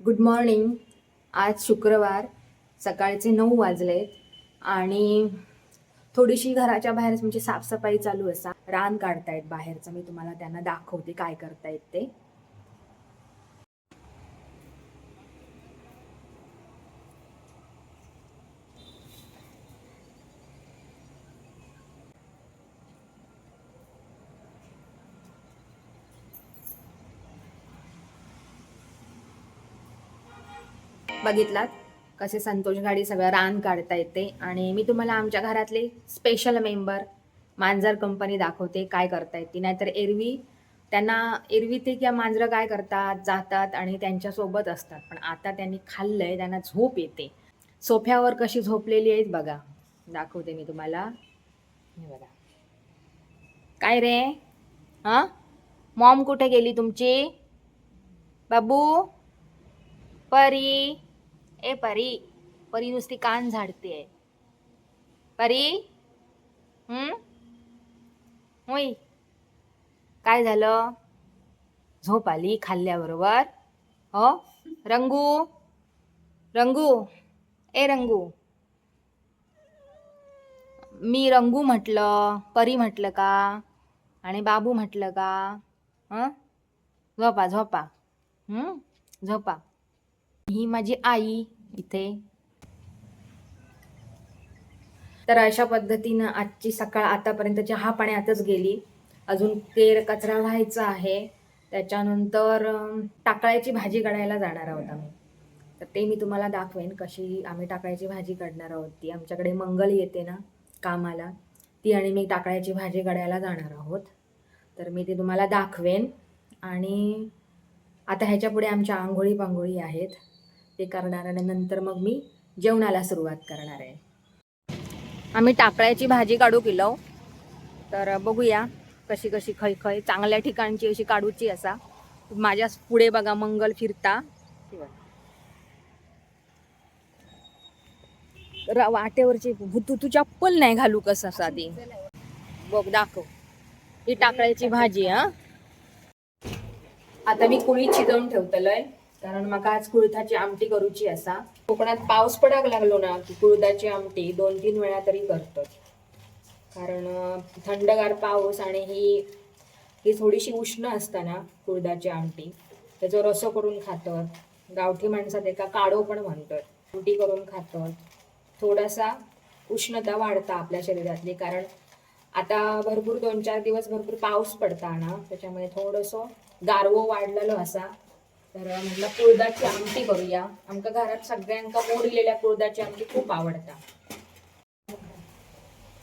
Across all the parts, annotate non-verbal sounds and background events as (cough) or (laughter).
Good morning आज शुक्रवार सकाळचे नऊ वाजलेत आणि थोडीशी घराच्या बाहेर म्हणजे साफसफाई चालू असा. रान काढतायत बाहेरचं मी तुम्हाला त्यांना दाखवते काय करतायत ते. बघितलात कसे संतोष गाडी सगळं रान काढता येते. आणि मी तुम्हाला आमच्या घरातले स्पेशल मेंबर मांजर कंपनी दाखवते काय करता येते. नाहीतर एरवी त्यांना एरवी ते किंवा मांजरं काय करतात जातात आणि त्यांच्यासोबत असतात. पण आता त्यांनी खाल्लंय त्यांना झोप येते. सोफ्यावर कशी झोपलेली आहेत बघा. दाखवते मी तुम्हाला. हे बघा. काय रे? हां? मॉम कुठे गेली तुमची? बाबू? परी? ए परी परी नुसती कान झाडते परी हम्म? होय काय झालं? झोप आली खाल्ल्याबरोबर. हो? रंगू रंगू. ए रंगू. मी रंगू म्हटलं परी म्हटलं का? आणि बाबू म्हटलं का? हं? झोपा झोपा. झोपा. ही माझी आई इथे. तर अशा पद्धतीनं आजची सकाळ आतापर्यंत चहा पाण्यातच गेली. अजून केर कचरा व्हायचा आहे. त्याच्यानंतर टाकळ्याची भाजी काढायला जाणार आहोत आम्ही. तर ते मी तुम्हाला दाखवेन कशी आम्ही टाकळ्याची भाजी काढणार आहोत. ती आमच्याकडे मंगल येते ना कामाला. ती आणि मी टाकळ्याची भाजी काढायला जाणार आहोत. तर मी ते तुम्हाला दाखवेन. आणि आता ह्याच्यापुढे आमच्या आंघोळी पांघोळी आहेत. ते करणार आणि नंतर मग मी जेवणाला सुरुवात करणार आहे. आम्ही टाकळ्याची भाजी काढू किलो. तर बघूया कशी कशी खै खै चांगल्या ठिकाणची अशी काढूची असा. माझ्या पुढे बघा मंगल फिरता. वाटेवरची तू तू चप्पल नाही घालू कसं साधी. बघ दाखव. ही टाकळ्याची भाजी हा. आता मी कुणी चिजवून ठेवतलंय. कारण म्हाका आज कुळथाची आमटी करूची असा. कोकणात पाऊस पडाक लागलो ना की कुळथाची आमटी दोन तीन वेळा तरी करतात कारण थंडगार पाऊस आणि ही ही थोडीशी उष्ण असताना कुळदाची आमटी. त्याचा रसो करून खातात. गावठी माणसात एका काढो पण म्हणतात. आमटी करून खातात. थोडासा उष्णता वाढता आपल्या शरीरातली. कारण आता भरपूर दोन चार दिवस भरपूर पाऊस पडता ना त्याच्यामुळे थोडंसं गारवो वाढलेलो असा. तर म्हटलं कुळदाची आमटी करूया आमच्या घरात सगळ्यांका मोडलेल्या कुळदाची आमटी खूप आवडता.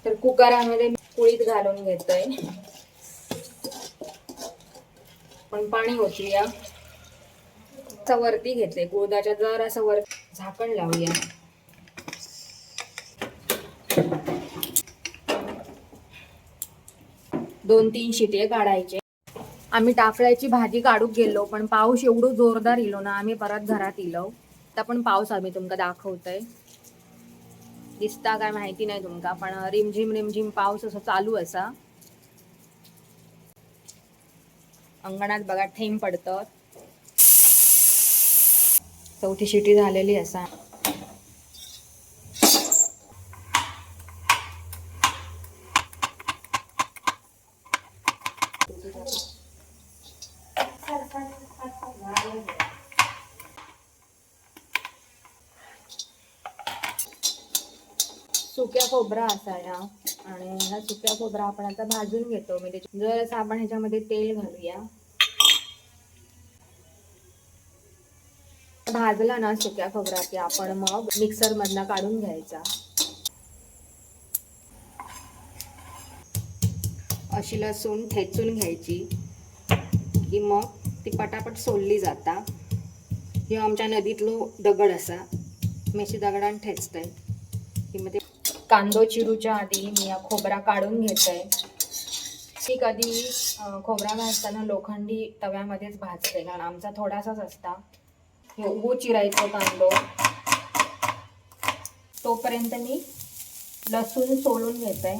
तर कुकरामध्ये कुळीत घालून घेतोय. पण पाणी ओतूया. असं वरती घेतलंय कुळदाच्या. जर असं वर झाकण लावूया. दोन तीन शिटे काढायचे. आम्ही टाफळ्याची भाजी काढूक गेलो पण पाऊस एवढं जोरदार इलो ना आम्ही परत घरात इलो आता पण पाऊस आम्ही तुमका दाखवतोय. दिसता काय माहिती नाही तुमका पण रिमझिम रिमझिम पाऊस असं चालू असा. अंगणात बघा थेंब पडतात चौथी शिटी झालेली असा. सुक्या खोबरा असा या आणि हा सुक्या खोबरा आपण आता भाजून घेतो. म्हणजे जर असं आपण ह्याच्यामध्ये तेल घालूया. भाजला ना सुक्या खोबरा की आपण मग मिक्सर मधनं काढून घ्यायचा. अशी लसूण ठेचून घ्यायची की मग ती पटापट सोडली जाता. ह्यो आमच्या नदीतलो दगड असा. मेशी दगडान ठेचतंय की मग ते कांदो चिरूच्या आधी मी हा खोबरा काढून घेतोय. ती कधी खोबरा भाजताना लोखंडी तव्यामध्येच भाजते. कारण आमचा थोडासाच असता. हे उभो चिरायचो कांदो. तोपर्यंत मी लसूण सोलून घेतोय.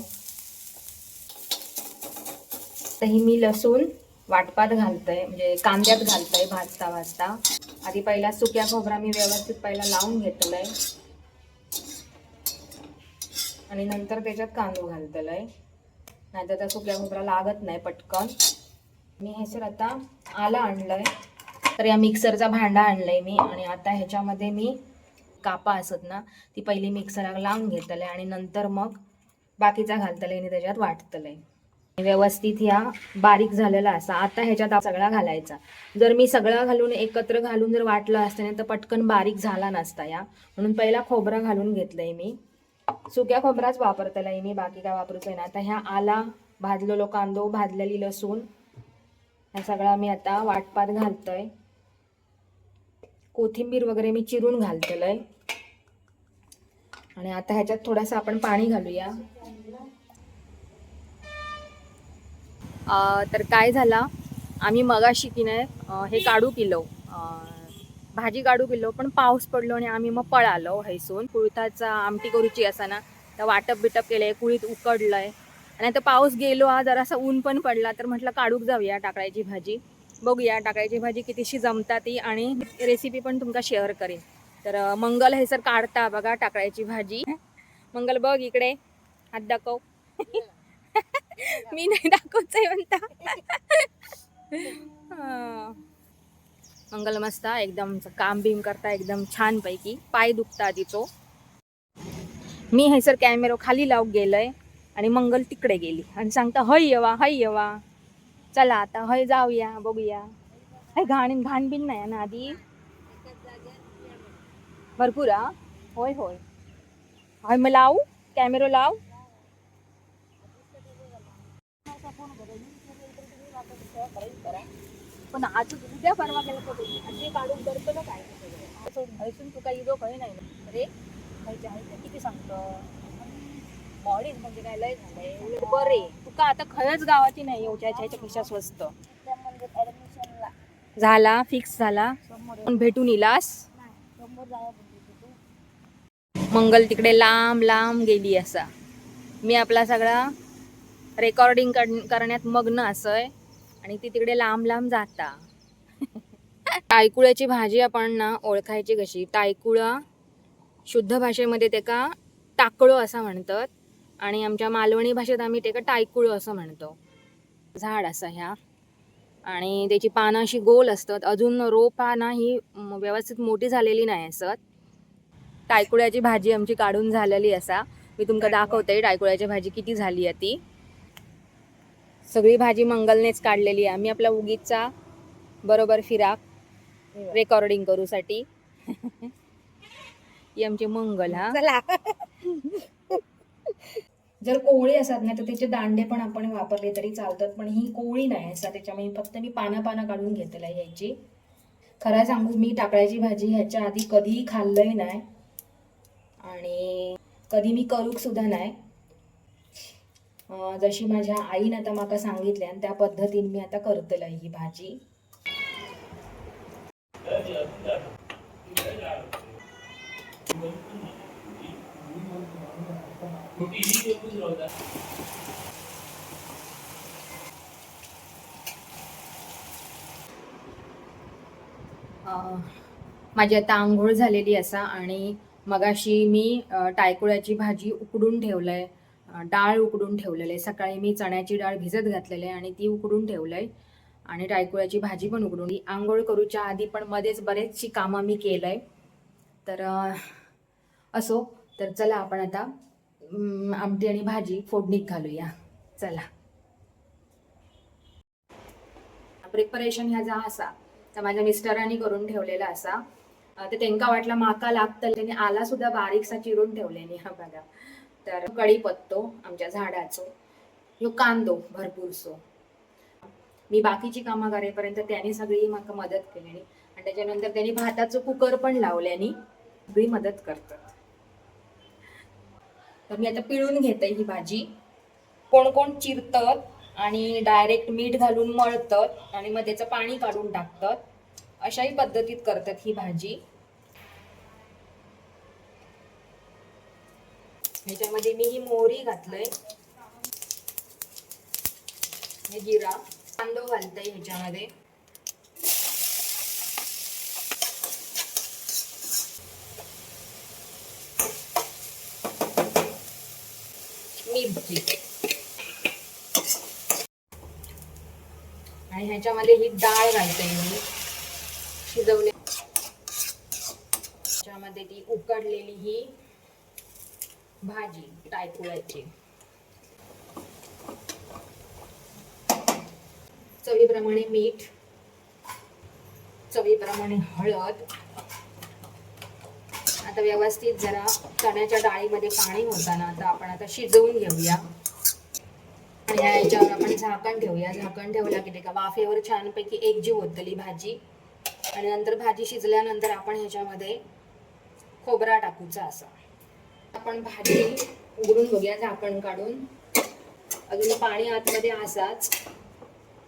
तर ही मी लसूण वाटपात घालतंय. म्हणजे कांद्यात घालतंय भाजता भाजता आधी पहिला सुक्या खोबरा मी व्यवस्थित पहिला लावून घेतलाय. आणि नंतर त्याच्यात कांदो आहे नाहीतर त्या सुक्या खोबरा लागत नाही पटकन. मी हे सर आता आलं आणलंय. तर या मिक्सरचा भांडा आणलाय मी आणि आता ह्याच्यामध्ये मी कापा असत ना ती पहिली मिक्सरला लावून घेतलंय आणि नंतर मग बाकीचा घालतलंय आणि त्याच्यात वाटतलंय. व्यवस्थित ह्या बारीक झालेला असा. आता ह्याच्यात सगळा घालायचा. जर मी सगळा घालून एकत्र घालून जर वाटलं असतं नाही तर पटकन बारीक झाला नसता या. म्हणून पहिला खोबरा घालून घेतलंय मी. सुक्या खोबराच वापरतलाय मी बाकी काय वापरूचं ना. आता ह्या आला भाजलेलो कांदो भाजलेली लसूण ह्या सगळा मी आता वाटपात घालतोय. कोथिंबीर वगैरे मी चिरून घालतलंय. आणि आता ह्याच्यात थोडंसं आपण पाणी घालूया. तर काय झाला? आम्ही मगाशी की नाही हे काढू किलो भाजी काढू गेलो पण पाऊस पडलो आणि आम्ही मग पळालो हैसून. कुळथाचा आमटी करूची असा ना तर वाटप बिटप केलंय कुळीत उकडलंय. आणि आता पाऊस गेलो हा जरासा ऊन पण पडला तर म्हटलं काढूक जाऊया टाकळ्याची भाजी. बघूया टाकळ्याची भाजी कितीशी जमता ती आणि रेसिपी पण तुमका शेअर करेन. तर मंगल हे सर काढता बघा टाकळ्याची भाजी. मंगल बघ इकडे. हात दाखव. (laughs) मी नाही दाखवतोय म्हणता. (laughs) हा. मंगल मस्त एकदम काम बीम करता एकदम छान पैकी पाय दुखता तिचो. मी हैसर कॅमेरो खाली लावून गेलंय आणि मंगल तिकडे गेली आणि सांगता हय येवा हय येवा. चला आता हय जाऊया बघूया. हे घाण घाण बिन नाही ना आधी? भरपूर हा? होय होय. हय मग लावू कॅमेरो लाव. पण आज उद्या परवा गेलं होतं ते काढून करतो ना काय? हयसून तुका इगो काही नाही. अरे खायचे आहे ते किती सांगतो? बॉडीज म्हणजे काय? लय झालंय. बरे. तुका आता खरंच गावाची नाही? येऊच्या ह्याच्यापेक्षा स्वस्त. झाला फिक्स झाला. पण भेटून इलास? मंगल तिकडे लांब लांब गेली असा. मी आपला सगळा रेकॉर्डिंग करण्यात मग्न असय. आणि ती तिकडे लांब लांब जाता. तायकुळ्याची भाजी आपण ना ओळखायची कशी? तायकुळा शुद्ध भाषेमध्ये ते का टाकळो असं म्हणतात. आणि आमच्या मालवणी भाषेत आम्ही ते का टायकुळो असं म्हणतो. झाड असं ह्या. आणि त्याची पानं अशी गोल असतात. अजून रोप हा ही व्यवस्थित मोठी झालेली नाही असत. टायकुळ्याची भाजी आमची काढून झालेली असा. मी तुमका दाखवते टायकुळ्याची भाजी किती झाली आहे ती. सगळी भाजी मंगलनेच काढलेली आहे. आम्ही आपला उगीचा बरोबर फिराक रेकॉर्डिंग करूसाठी. ही आमची मंगल हा. जर कोवळी असतात ना तर त्याचे दांडे पण आपण वापरले तरी चालतात पण ही कोवळी नाही असतात त्याच्यामुळे फक्त मी पानं पानं काढून घेतलं याची. खरं सांगू मी टाकळ्याची भाजी ह्याच्या आधी कधीही खाल्लंही नाही. आणि कधी मी करूक सुद्धा नाही. जशी माझ्या आईन आता माका सांगितल्यान त्या पद्धतीने मी आता करतलं ही भाजी. माझी आता आंघोळ झालेली असा आणि मगाशी मी टायकुळ्याची भाजी उकडून ठेवलंय. डाळ उकडून ठेवलेलं. आहे सकाळी मी चण्याची डाळ भिजत घातलेली आहे आणि ती उकडून ठेवलंय. आणि टायकुळ्याची भाजी पण उकडून आंघोळ करूच्या आधी पण मध्येच बरेचशी कामं मी केलंय. तर असो. तर चला आपण आता आमटी आणि भाजी फोडणीत घालूया. चला. प्रिपरेशन ह्या जा असा. तर माझ्या मिस्टरांनी करून ठेवलेला असा. ते तेंका वाटला माका लागतं त्यांनी आला सुद्धा बारीकसा चिरून ठेवलेली हा बघा. तर कढीपत्तो आमच्या झाडाचो ह्यो कांदो भरपूरसो. मी बाकीची कामं करेपर्यंत त्याने सगळी म्हाका मदत केली आणि त्याच्यानंतर त्यांनी भाताचं कुकर पण लावल्यानी सगळी मदत करतात. तर मी आता पिळून घेते ही भाजी. कोण कोण चिरतात आणि डायरेक्ट मीठ घालून मळतात आणि मग त्याचं पाणी काढून टाकतात. अशाही पद्धतीत करतात ही भाजी. ह्याच्यामध्ये मी ही मोहरी घातलंय. हे जिरा कांदो घालते ह्याच्यामध्ये. मिरची. आणि ह्याच्यामध्ये ही डाळ घालते मी. शिजवले. ह्याच्यामध्ये ती उकडलेली ही भाजी टायकुळ्याची चवीप्रमाणे मीठ चवीप्रमाणे हळद. आता व्यवस्थित जरा चण्याच्या डाळीमध्ये पाणी होताना आता आपण आता शिजवून घेऊया. आणि ह्या याच्यावर आपण झाकण ठेवूया. झाकण ठेवलं की ते का वाफेवर छानपैकी एकजीव होतली भाजी. आणि नंतर भाजी शिजल्यानंतर आपण ह्याच्यामध्ये खोबरा टाकूचा असा. आपण भाजी उघडून बघूया झाकण काढून. अजून पाणी आतमध्ये असाच.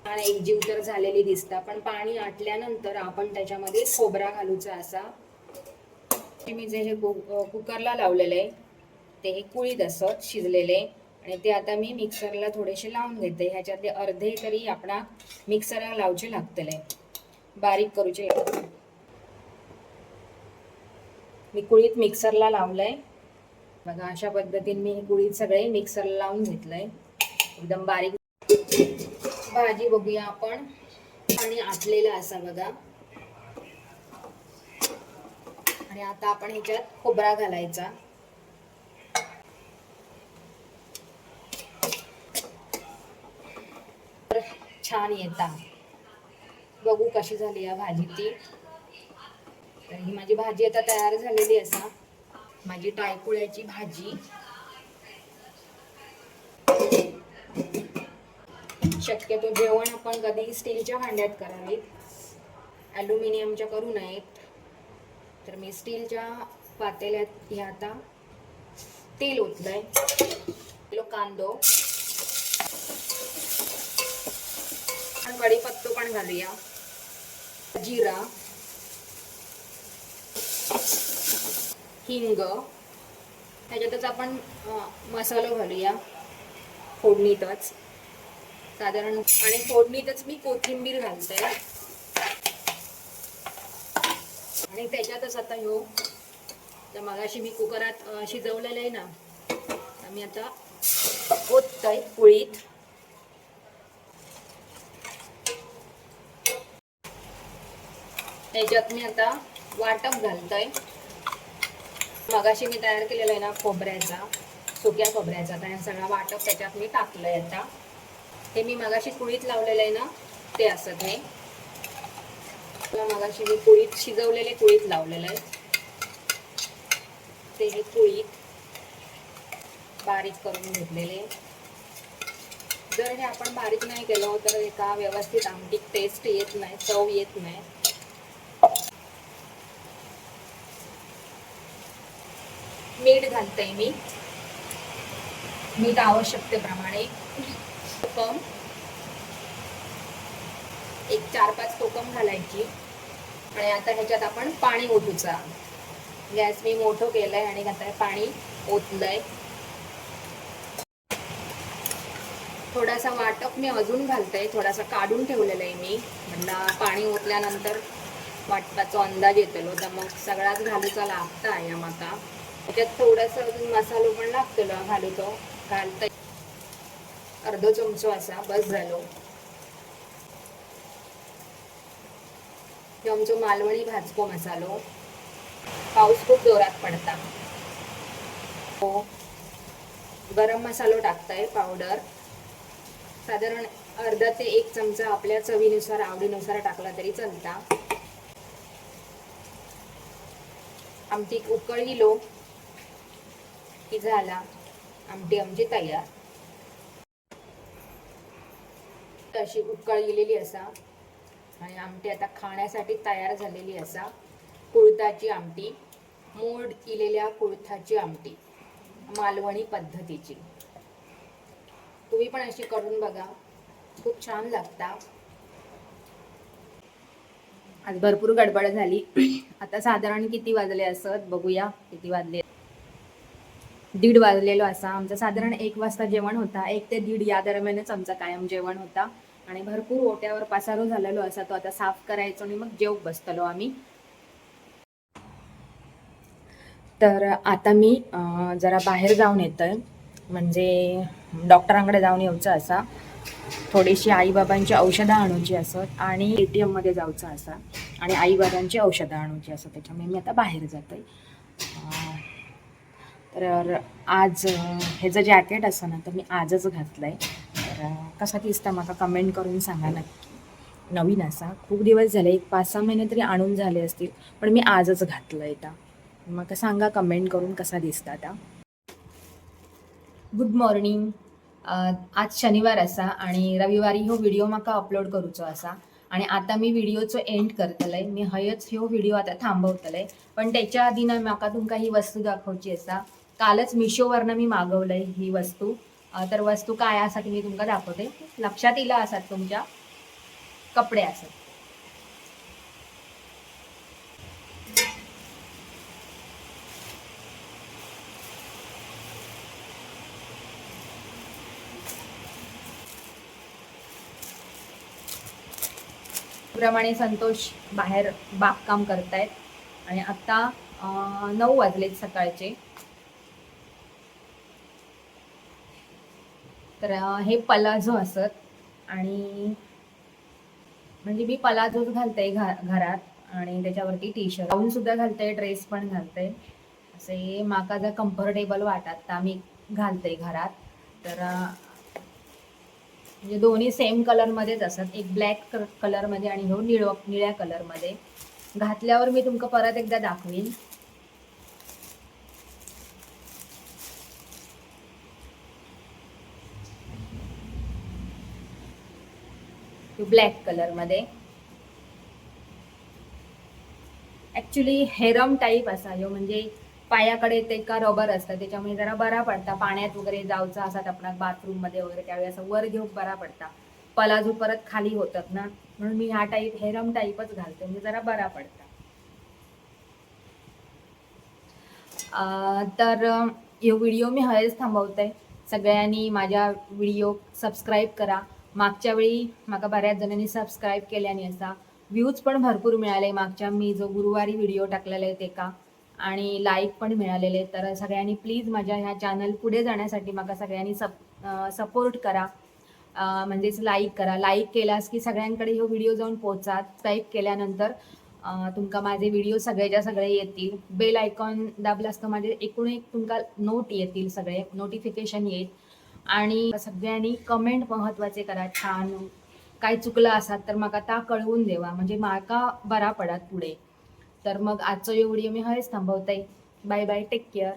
आणि एकजीव तर झालेली दिसता पण पाणी आटल्यानंतर आपण त्याच्यामध्ये खोबरा घालूचा असा. मी जे हे कु- कुकरला लावलेलं आहे ते हे कुळीत असत शिजलेले आणि ते आता मी मिक्सरला थोडेसे लावून घेते. ह्याच्यातले अर्धे तरी आपणा मिक्सरला लावचे लागतले बारीक करूचे. लागतले. मी कुळीत मिक्सरला लावलंय. बघा अशा पद्धतीने मी गुळी सगळे मिक्सरला लावून घेतलंय. एकदम बारीक. भाजी बघूया आपण. पाणी आटलेलं असा बघा. आणि आता आपण ह्याच्यात खोबरा घालायचा. छान येता. बघू कशी झाली या भाजी ती. तर ही माझी भाजी आता तयार झालेली असा माझी टायकुळ्याची भाजी. शक्यतो जेवण आपण कधी स्टीलच्या भांड्यात करावीत. ॲल्युमिनियमच्या करू नयेत. तर मी स्टीलच्या पातेल्यात हे आता तेल ओतलंय. किलो कांदो. आणि कढीपत्तो पण घालूया. जिरा. हिंग. त्याच्यातच आपण मसाला घालूया. फोडणीतच. साधारण आणि फोडणीतच मी कोथिंबीर घालते. आणि त्याच्यातच आता ह्यो तर मगाशी मी कुकरात शिजवलेलं आहे ना तर मी आता ओततय पोळीत. त्याच्यात मी आता वाटप घालतोय. मगाशी मी तयार केलेला आहे ना खोबऱ्याचा सुक्या खोबऱ्याचा. आता ह्या सगळा वाटप त्याच्यात मी टाकलंय आता. हे मी मगाशी कुळीत लावलेलं आहे ना ते असत हे किंवा मगाशी मी कुळीत शिजवलेले कुळीत लावलेलं आहे. ते हे कुळीत बारीक करून घेतलेले. जर हे आपण बारीक नाही केलं तर एका व्यवस्थित आमटी टेस्ट येत नाही चव येत नाही. मीठ घालते मी. मीठ आवश्यकतेप्रमाणे. कोकम. एक चार पाच कोकम घालायची. आणि आता ह्याच्यात आपण पाणी ओतूचा. गॅस मी मोठं केलंय आणि आता पाणी ओतलंय. थोडासा वाटप मी अजून घालते थोडासा काढून ठेवलेला आहे मी. म्हणला पाणी ओतल्यानंतर वाटपाचा अंदाज येतलो तर मग सगळाच घालूचा लागता या माका त्याच्यात थोडासा अजून मसालो पण लागतो घालू तो घालता अर्धो चमचो असा बस झालो. हे आमचो मालवणी भाजको मसालो. पाऊस खूप जोरात पडता. हो. गरम मसालो टाकताय पावडर. साधारण अर्धा ते एक चमचा आपल्या चवीनुसार आवडीनुसार टाकला तरी चालता. आमटी उकळीलो की झाला. आमटी आमची तयार. अशी उकळलेली असा. आणि आमटी आता खाण्यासाठी तयार झालेली असा. कुळथाची आमटी मोड इलेल्या कुळथाची आमटी मालवणी पद्धतीची. तुम्ही पण अशी करून बघा. खूप छान लागता. आज भरपूर गडबड झाली. (clears throat) आता साधारण किती वाजले असत? बघूया किती वाजले. दीड वाजलेलो असा. आमचं साधारण एक वाजता जेवण होता. एक ते दीड या दरम्यानच आमचा कायम जेवण होता. आणि भरपूर ओट्यावर पसारो झालेलो असा. तो आता साफ करायचो आणि मग जेव बसतलो आम्ही. तर आता मी जरा बाहेर जाऊन येतोय. म्हणजे डॉक्टरांकडे जाऊन यायचं असा. थोडीशी आईबाबांची औषधं आणूची असत आणि ए टी एममध्ये जाऊचं असा. आणि आईबाबांची औषधं आणूची असत त्याच्यामुळे मी आता बाहेर जाते आहे तर आज ह्याचं जॅकेट असं ना तर मी आजच घातलं आहे तर कसा दिसता म्हाका कमेंट करून सांगा नक्की. नवीन असा. खूप दिवस झाले एक पाच सहा महिने तरी आणून झाले असतील पण मी आजच घातलं आहे आता. मग सांगा कमेंट करून कसा दिसता आता. गुड मॉर्निंग आज शनिवार असा आणि रविवारी हो व्हिडिओ म्हाका अपलोड करूचो असा. आणि आता मी व्हिडिओचो एंड करतले मी हयच ह्यो व्हिडिओ आता थांबवतले पण त्याच्या आधी ना म्हाका तुमकां ही वस्तू दाखवची असा. कालच मिशोवरनं मी मागवलंय ही वस्तू. तर वस्तू काय असा की मी तुमका दाखवते. लक्षात येईल असतात तुमच्या कपडे असत प्रमाणे संतोष बाहेर बागकाम करतायत. आणि आता नऊ वाजलेत सकाळचे. तर हे पलाझो असत आणि म्हणजे मी पलाझोच घालते घा घरात आणि त्याच्यावरती टी शर्ट गाऊन सुद्धा घालते ड्रेस पण घालते. असे माका जर कम्फर्टेबल वाटत तर मी घालते घरात. तर म्हणजे दोन्ही सेम कलरमध्येच असत. एक ब्लॅक कलरमध्ये आणि ह्यो निळ निळ्या कलरमध्ये घातल्यावर मी तुमका परत एकदा दाखवीन. ब्लॅक कलरमध्ये ॲक्च्युली हेरम टाईप असा यो म्हणजे पायाकडे ते का रबर असतं त्याच्यामुळे जरा बरा पडता. पाण्यात वगैरे जाऊचा असतात आपला बाथरूममध्ये वगैरे त्यावेळी असं वर घेऊन बरा पडता. पलाजू परत खाली होतात ना. म्हणून मी हा टाईप हेरम टाईपच घालते म्हणजे जरा बरा पडता. तर यो व्हिडिओ मी हयच थांबवते. सगळ्यांनी माझ्या व्हिडिओ सबस्क्राईब करा. मागच्या वेळी म्हाका बऱ्याच जणांनी सबस्क्राईब केल्याने असा व्ह्यूज पण भरपूर मिळाले. मागच्या मी जो गुरुवारी व्हिडिओ टाकलेला आहे ते का आणि लाईक पण मिळालेले. तर सगळ्यांनी प्लीज माझ्या ह्या चॅनल पुढे जाण्यासाठी मला सगळ्यांनी सप सपोर्ट करा. म्हणजेच लाईक करा. लाईक केलास की सगळ्यांकडे हे व्हिडिओ जाऊन पोहोचा टाईप केल्यानंतर तुमका माझे व्हिडिओ सगळेच्या सगळे येतील. बेल आयकॉन दाबलास तर माझे एकूण एक तुमका नोट येतील सगळे. नोटिफिकेशन येईल. आणि सगळ्यांनी कमेंट महत्त्वाचे करा. छान काय चुकलं असात तर म्हाका ता कळवून देवा. म्हणजे माका बरा पडात पुढे. तर मग आजचं एवढी व्हिडिओ मी हयच थांबवते. Bye bye take care